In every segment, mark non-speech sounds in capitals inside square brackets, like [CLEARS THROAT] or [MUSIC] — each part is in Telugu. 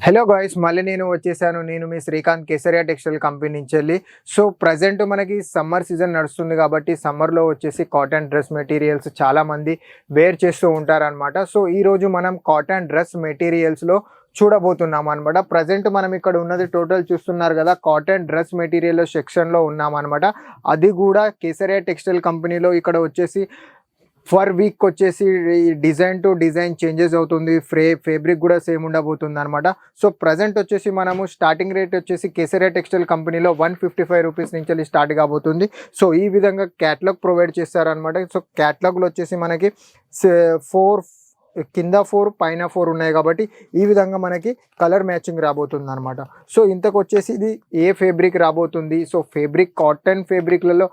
హలో గాయస్ మళ్ళీ నేను వచ్చేసాను. నేను మీ శ్రీకాంత్ కేసరియా టెక్స్టైల్ కంపెనీ నుంచి వెళ్ళి. సో ప్రజెంట్ మనకి సమ్మర్ సీజన్ నడుస్తుంది కాబట్టి సమ్మర్లో వచ్చేసి కాటన్ డ్రెస్ మెటీరియల్స్ చాలామంది వేర్ చేస్తూ ఉంటారనమాట సో ఈరోజు మనం కాటన్ డ్రెస్ మెటీరియల్స్లో చూడబోతున్నాం అనమాట ప్రజెంట్ మనం ఇక్కడ ఉన్నది టోటల్ చూస్తున్నారు కదా కాటన్ డ్రెస్ మెటీరియల్ సెక్షన్లో ఉన్నాం అనమాట అది కూడా కేసరియా టెక్స్టైల్ కంపెనీలో ఇక్కడ వచ్చేసి ఫర్ వీక్ వచ్చేసి డిజైన్ టు డిజైన్ చేంజెస్ అవుతుంది. ఫ్రే ఫేబ్రిక్ కూడా సేమ్ ఉండబోతుంది అనమాట సో ప్రజెంట్ వచ్చేసి మనము స్టార్టింగ్ రేట్ వచ్చేసి కేసరియా టెక్స్టైల్ కంపెనీలో వన్ ఫిఫ్టీ ఫైవ్ రూపీస్ నుంచి స్టార్ట్ కాబోతుంది. సో ఈ విధంగా క్యాట్లాగ్ ప్రొవైడ్ చేస్తారనమాట సో క్యాట్లాగ్లో వచ్చేసి మనకి ఫోర్ కింద ఫోర్ పైన ఫోర్ ఉన్నాయి కాబట్టి ఈ విధంగా మనకి కలర్ మ్యాచింగ్ రాబోతుంది అనమాట సో ఇంతకు వచ్చేసి ఇది ఏ ఫేబ్రిక్ రాబోతుంది? సో ఫేబ్రిక్ కాటన్ ఫేబ్రిక్లలో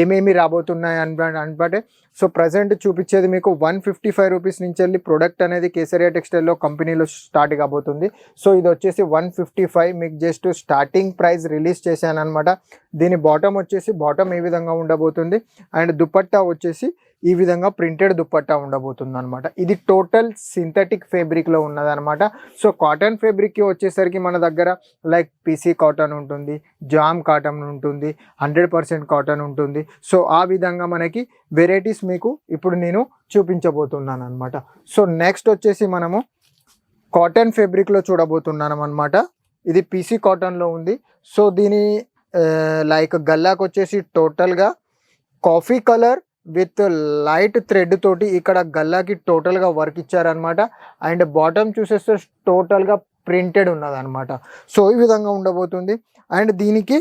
ఏమేమి రాబోతున్నాయి అన సో ప్రజెంట్ చూపించేది మీకు వన్ ఫిఫ్టీ ఫైవ్ రూపీస్ నుంచి వెళ్ళి ప్రొడక్ట్ అనేది కేసరియా టెక్స్టైల్లో కంపెనీలో స్టార్ట్ కాబోతుంది. సో ఇది వచ్చేసి వన్ ఫిఫ్టీ ఫైవ్ మీకు జస్ట్ స్టార్టింగ్ ప్రైస్ రిలీజ్ చేశాను అనమాట దీని బాటమ్ వచ్చేసి బాటమ్ ఏ విధంగా ఉండబోతుంది? అండ్ దుపట్టా వచ్చేసి ఈ విధంగా ప్రింటెడ్ దుప్పట్టా ఉండబోతుంది అనమాట ఇది టోటల్ సింథటిక్ ఫేబ్రిక్లో ఉన్నదనమాట సో కాటన్ ఫేబ్రిక్కి వచ్చేసరికి మన దగ్గర లైక్ పీసీ కాటన్ ఉంటుంది జామ్ కాటన్ ఉంటుంది హండ్రెడ్ పర్సెంట్ కాటన్ ఉంటుంది. సో ఆ విధంగా మనకి వెరైటీస్ మీకు ఇప్పుడు నేను చూపించబోతున్నాను అనమాట సో నెక్స్ట్ వచ్చేసి మనము కాటన్ ఫేబ్రిక్లో చూడబోతున్నాను అనమాట ఇది పీసీ కాటన్లో ఉంది. సో దీని లైక్ గల్లాకు వచ్చేసి టోటల్గా coffee colour with light thread తోటి ఇక్కడ గల్లాకి టోటల్గా వర్క్ ఇచ్చారనమాట అండ్ బాటమ్ చూసేస్తే టోటల్గా ప్రింటెడ్ ఉన్నదనమాట సో ఈ విధంగా ఉండబోతుంది. అండ్ దీనికి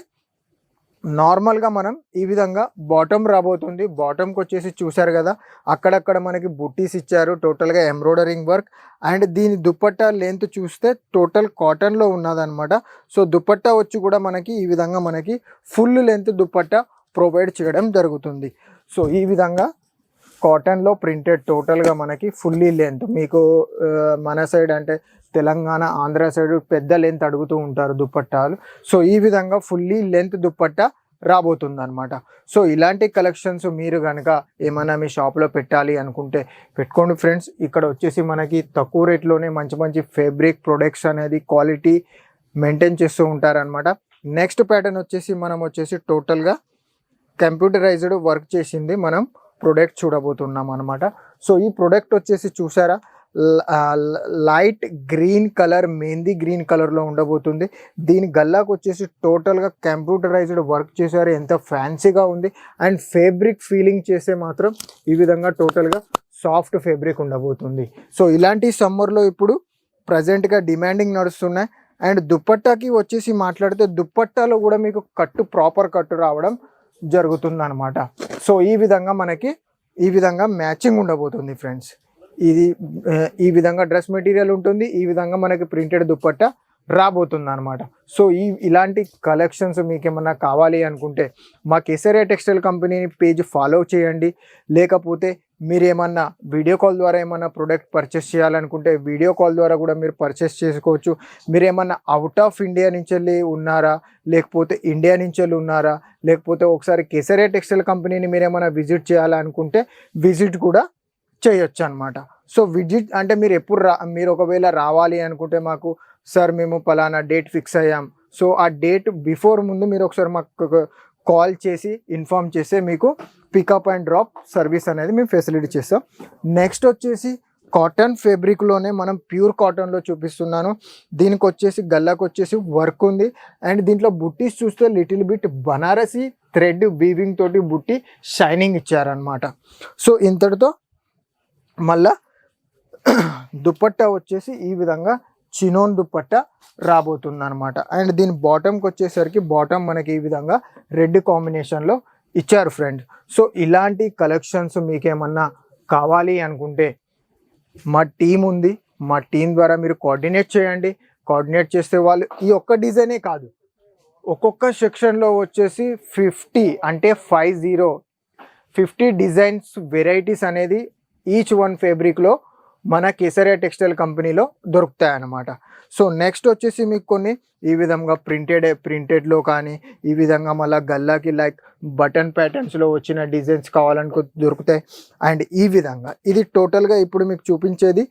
నార్మల్గా మనం ఈ విధంగా బాటమ్ రాబోతుంది. బాటమ్కి వచ్చేసి చూసారు కదా అక్కడక్కడ మనకి బుట్టీస్ ఇచ్చారు టోటల్గా ఎంబ్రాయిడరింగ్ వర్క్. అండ్ దీని దుప్పట్టా లెంత్ చూస్తే టోటల్ కాటన్లో ఉన్నదనమాట సో దుప్పట్టా వచ్చి కూడా మనకి ఈ విధంగా మనకి ఫుల్ లెంత్ దుప్పట్టా ప్రొవైడ్ చేయడం జరుగుతుంది. సో ఈ విధంగా కాటన్లో ప్రింటెడ్ టోటల్గా మనకి ఫుల్లీ లెంత్ మీకు మన సైడ్ అంటే తెలంగాణ ఆంధ్ర సైడ్ పెద్ద లెంత్ అడుగుతూ ఉంటారు దుప్పట్టాలు. సో ఈ విధంగా ఫుల్లీ లెంత్ దుప్పట్ట రాబోతుంది అనమాట సో ఇలాంటి కలెక్షన్స్ మీరు కనుక ఏమైనా మీ షాప్లో పెట్టాలి అనుకుంటే పెట్టుకోండి ఫ్రెండ్స్ ఇక్కడ వచ్చేసి మనకి తక్కువ రేట్లోనే మంచి మంచి ఫేబ్రిక్ ప్రొడక్ట్స్ అనేది క్వాలిటీ మెయింటైన్ చేస్తూ ఉంటారనమాట నెక్స్ట్ ప్యాటర్న్ వచ్చేసి మనం వచ్చేసి టోటల్గా కంప్యూటరైజ్డ్ వర్క్ చేసింది మనం ప్రొడక్ట్ చూడబోతున్నాం అనమాట సో ఈ ప్రొడక్ట్ వచ్చేసి చూసారా? Light green colour mehndi green కలర్లో ఉండబోతుంది. దీని గల్లాకు వచ్చేసి టోటల్గా కంప్యూటరైజ్డ్ వర్క్ చేశారు. ఎంత ఫ్యాన్సీగా ఉంది. అండ్ ఫేబ్రిక్ ఫీలింగ్ చేస్తే మాత్రం ఈ విధంగా టోటల్గా సాఫ్ట్ ఫేబ్రిక్ ఉండబోతుంది. సో ఇలాంటి సమ్మర్లో ఇప్పుడు ప్రజెంట్గా డిమాండింగ్ నడుస్తున్నాయి. అండ్ దుప్పట్టాకి వచ్చేసి మాట్లాడితే దుప్పట్టాలో కూడా మీకు కట్టు ప్రాపర్ కట్టు రావడం జరుగుతుంది అనమాట సో ఈ విధంగా మనకి ఈ విధంగా మ్యాచింగ్ ఉండబోతుంది ఫ్రెండ్స్. ఇది ఈ విధంగా డ్రెస్ మెటీరియల్ ఉంటుంది ఈ విధంగా మనకి ప్రింటెడ్ దుప్పట్ట రాబోతుంది అనమాట సో ఈ ఇలాంటి కలెక్షన్స్ మీకు ఏమన్నా కావాలి అనుకుంటే మా Kesariya textile company page follow చేయండి. లేకపోతే మీరు ఏమన్నా వీడియో కాల్ ద్వారా ఏమన్నా ప్రోడక్ట్ పర్చేస్ చేయాలనుకుంటే వీడియో కాల్ ద్వారా కూడా మీరు పర్చేస్ చేసుకోవచ్చు. మీరు ఏమన్నా అవుట్ ఆఫ్ ఇండియా నుంచి వెళ్ళి ఉన్నారా? లేకపోతే ఇండియా నుంచి వెళ్ళి ఉన్నారా? లేకపోతే ఒకసారి కేసరే టెక్స్టైల్ కంపెనీని మీరు ఏమైనా విజిట్ చేయాలనుకుంటే విజిట్ కూడా చేయొచ్చు అనమాట సో విజిట్ అంటే మీరు ఎప్పుడు రా మీరు ఒకవేళ రావాలి అనుకుంటే మాకు సార్ మేము పలానా డేట్ ఫిక్స్ అయ్యాం. సో ఆ డేట్ బిఫోర్ ముందు మీరు ఒకసారి మాకు కాల్ చేసి ఇన్ఫామ్ చేస్తే మీకు పికప్ అండ్ డ్రాప్ సర్వీస్ అనేది మేము ఫెసిలిటీ చేస్తాం. నెక్స్ట్ వచ్చేసి కాటన్ ఫేబ్రిక్లోనే మనం ప్యూర్ కాటన్లో చూపిస్తున్నాను. దీనికి వచ్చేసి గల్లాకు వచ్చేసి వర్క్ ఉంది. అండ్ దీంట్లో బుట్టీస్ చూస్తే little bit Banarasi thread weaving తోటి బుట్టి షైనింగ్ ఇచ్చారనమాట సో ఇంతటితో మళ్ళా దుపట్టా వచ్చేసి ఈ విధంగా చినోన్ దుప్పట్ట రాబోతుంది అనమాట అండ్ దీని బాటమ్కి వచ్చేసరికి బాటమ్ మనకి ఈ విధంగా రెడ్ కాంబినేషన్లో ఇచ్చారు ఫ్రెండ్. సో ఇలాంటి కలెక్షన్స్ మీకేమన్నా కావాలి అనుకుంటే మా టీం ఉంది. మా టీం ద్వారా మీరు కోఆర్డినేట్ చేయండి. కోఆర్డినేట్ చేస్తే వాళ్ళు ఈ ఒక్క డిజైనే కాదు. ఒక్కొక్క సెక్షన్లో వచ్చేసి ఫిఫ్టీ అంటే five zero fifty designs varieties అనేది ఈచ్ వన్ ఫ్యాబ్రిక్లో మన కేసరియా టెక్స్టైల్ కంపెనీలో దొరుకుతాయి అన్నమాట సో నెక్స్ట్ వచ్చేసి మీకు కొన్ని ఈ విధంగా ప్రింటెడ్ ప్రింటెడ్లో కానీ ఈ విధంగా మళ్ళీ గల్లాకి లైక్ బటన్ ప్యాటర్న్స్లో వచ్చిన డిజైన్స్ కావాలనుకో దొరుకుతాయి. అండ్ ఈ విధంగా ఇది టోటల్గా ఇప్పుడు మీకు చూపించేది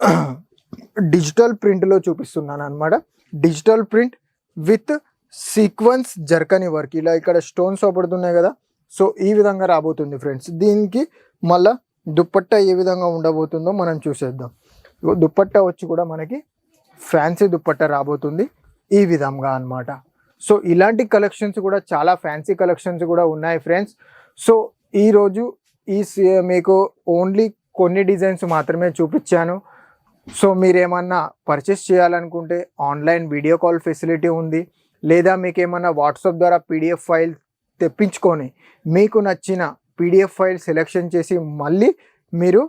[CLEARS THROAT] డిజిటల్ ప్రింట్లో చూపిస్తున్నాను అనమాట డిజిటల్ ప్రింట్ విత్ సీక్వెన్స్ జర్కని వర్క్. ఇలా ఇక్కడ స్టోన్స్ అవబడుతున్నాయి కదా. సో ఈ విధంగా రాబోతుంది ఫ్రెండ్స్. దీనికి మళ్ళీ దుప్పట్ట ఏ విధంగా ఉండబోతుందో మనం చూసేద్దాం. దుప్పట్ట వచ్చి కూడా మనకి ఫ్యాన్సీ దుప్పట్ట రాబోతుంది. ఈ విధంగా అన్నమాట. సో ఇలాంటి కలెక్షన్స్ కూడా చాలా ఫ్యాన్సీ కలెక్షన్స్ కూడా ఉన్నాయి ఫ్రెండ్స్. సో ఈరోజు ఈ సి- మీకు ఓన్లీ కొన్ని డిజైన్స్ మాత్రమే చూపించాను. సో మీరేమన్నా పర్చేస్ చేయాలనుకుంటే ఆన్లైన్ వీడియో కాల్ ఫెసిలిటీ ఉంది. లేదా మీకు ఏమన్నా వాట్సాప్ ద్వారా పీడిఎఫ్ ఫైల్ తెప్పించుకొని మీకు నచ్చిన పీడిఎఫ్ ఫైల్ సెలెక్షన్ చేసి మళ్ళీ మీరు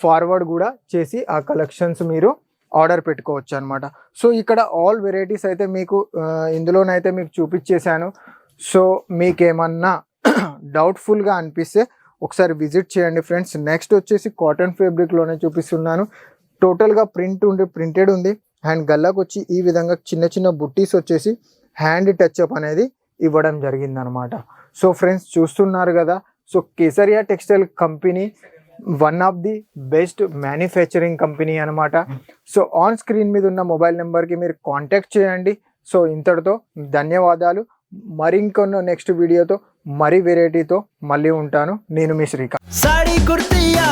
ఫార్వర్డ్ కూడా చేసి ఆ కలెక్షన్స్ మీరు ఆర్డర్ పెట్టుకోవచ్చు అనమాట సో ఇక్కడ ఆల్ వెరైటీస్ అయితే మీకు ఇందులోనైతే మీకు చూపించేశాను. సో మీకేమన్నా [CLEARS THROAT] డౌట్ఫుల్గా అనిపిస్తే ఒకసారి విజిట్ చేయండి ఫ్రెండ్స్. నెక్స్ట్ వచ్చేసి కాటన్ ఫ్యాబ్రిక్లోనే చూపిస్తున్నాను. టోటల్గా ప్రింట్ ఉండి ప్రింటెడ్ ఉంది. అండ్ గల్లాకు వచ్చి ఈ విధంగా చిన్న చిన్న బుట్టీస్ వచ్చేసి హ్యాండ్ టచ్అప్ అనేది ఇవ్వడం జరిగిందనమాట సో ఫ్రెండ్స్ చూస్తున్నారు కదా so Kesariya textile company one of the best manufacturing company అనమాట సో ఆన్ స్క్రీన్ మీద ఉన్న మొబైల్ నెంబర్కి మీరు కాంటాక్ట్ చేయండి. సో ఇంతటితో ధన్యవాదాలు. మరి ఇంకొన్న నెక్స్ట్ వీడియోతో మరి వెరైటీతో మళ్ళీ ఉంటాను. నేను మీ శ్రీకాంత్. సాడీ కుర్తియా